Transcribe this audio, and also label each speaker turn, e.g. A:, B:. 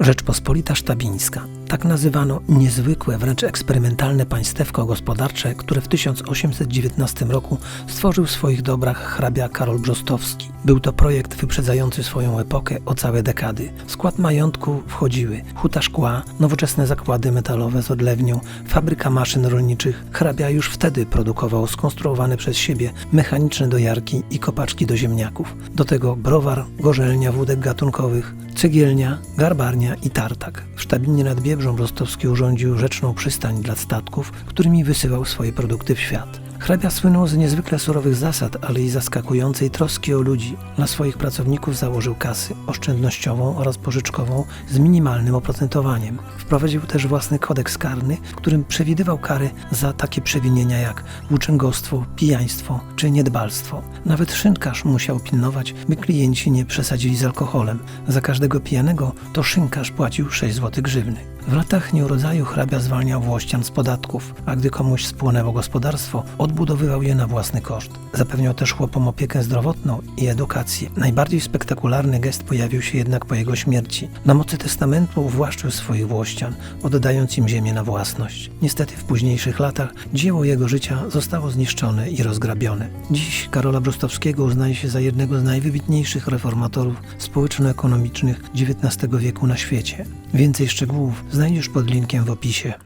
A: Rzeczpospolita Sztabińska. Tak nazywano niezwykłe, wręcz eksperymentalne państewko gospodarcze, które w 1819 roku stworzył w swoich dobrach hrabia Karol Brzostowski. Był to projekt wyprzedzający swoją epokę o całe dekady. W skład majątku wchodziły huta szkła, nowoczesne zakłady metalowe z odlewnią, fabryka maszyn rolniczych. Hrabia już wtedy produkował skonstruowane przez siebie mechaniczne dojarki i kopaczki do ziemniaków. Do tego browar, gorzelnia wódek gatunkowych, cegielnia, garbarnia i tartak. W Sztabinie nad Biebrzą Rostowski urządził rzeczną przystań dla statków, którymi wysyłał swoje produkty w świat. Hrabia słynął z niezwykle surowych zasad, ale i zaskakującej troski o ludzi. Dla swoich pracowników założył kasy oszczędnościową oraz pożyczkową z minimalnym oprocentowaniem. Wprowadził też własny kodeks karny, w którym przewidywał kary za takie przewinienia jak włóczęgostwo, pijaństwo czy niedbalstwo. Nawet szynkarz musiał pilnować, by klienci nie przesadzili z alkoholem. Za każdego pijanego to szynkarz płacił 6 zł grzywny. W latach nieurodzaju hrabia zwalniał włościan z podatków, a gdy komuś spłonęło gospodarstwo, odbudowywał je na własny koszt. Zapewniał też chłopom opiekę zdrowotną i edukację. Najbardziej spektakularny gest pojawił się jednak po jego śmierci. Na mocy testamentu uwłaszczył swoich włościan, oddając im ziemię na własność. Niestety w późniejszych latach dzieło jego życia zostało zniszczone i rozgrabione. Dziś Karola Brostowskiego uznaje się za jednego z najwybitniejszych reformatorów społeczno-ekonomicznych XIX wieku na świecie. Więcej szczegółów znajdziesz pod linkiem w opisie.